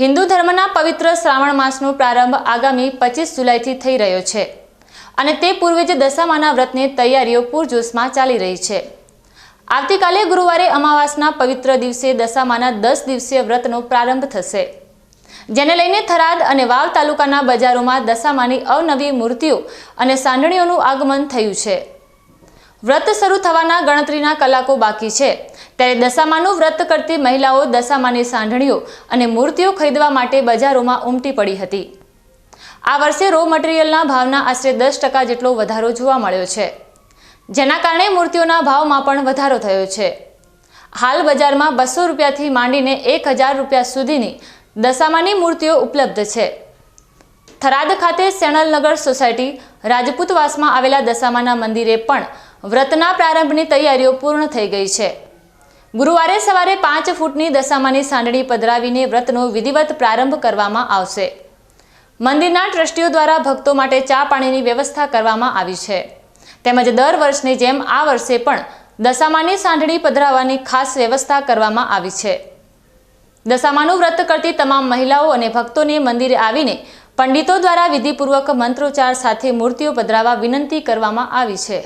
હિન્દુ ધર્મના પવિત્ર શ્રાવણ માસનો પ્રારંભ આગામી પચીસ જુલાઈથી થઈ રહ્યો છે. અને તે પૂર્વે જ દશામાના વ્રતની તૈયારીઓ પૂરજોશમાં ચાલી રહી છે. આવતીકાલે ગુરુવારે અમાવાસના પવિત્ર દિવસે દશામાના દસ દિવસીય વ્રતનો પ્રારંભ થશે. જેને લઈને થરાદ અને વાવ તાલુકાના બજારોમાં દશામાની અવનવી મૂર્તિઓ અને સાંડણીઓનું આગમન થયું છે. વ્રત શરૂ થવાના ગણતરીના કલાકો બાકી છે. ત્યારે દશામાનું વ્રત કરતી મહિલાઓ દશામાની સાંઢણીઓ અને મૂર્તિઓ ખરીદવા માટે બજારોમાં ઉમટી પડી હતી. આ વર્ષે રો મટીરિયલના ભાવના આશરે દસ ટકા જેટલો વધારો જોવા મળ્યો છે. જેના કારણે મૂર્તિઓના ભાવમાં પણ વધારો થયો છે. હાલ બજારમાં બસો રૂપિયાથી માંડીને એક હજાર રૂપિયા સુધીની દશામાની મૂર્તિઓ ઉપલબ્ધ છે. થરાદ ખાતે સેણલનગર સોસાયટી રાજપૂતવાસમાં આવેલા દશામાના મંદિરે પણ વ્રતના પ્રારંભની તૈયારીઓ પૂર્ણ થઈ ગઈ છે. ગુરુવારે સવારે પાંચ ફૂટની દશામાની સાંડણી પધરાવીને વ્રતનો વિધિવત પ્રારંભ કરવામાં આવશે. મંદિરના ટ્રસ્ટીઓ દ્વારા ભક્તો માટે ચા પાણીની વ્યવસ્થા કરવામાં આવી છે. તેમજ દર વર્ષની જેમ આ વર્ષે પણ દશામાની સાંઢણી પધરાવવાની ખાસ વ્યવસ્થા કરવામાં આવી છે. દશામાનું વ્રત કરતી તમામ મહિલાઓ અને ભક્તોને મંદિરે આવીને પંડિતો દ્વારા વિધિપૂર્વક મંત્રોચ્ચાર સાથે મૂર્તિઓ પધરાવવા વિનંતી કરવામાં આવી છે.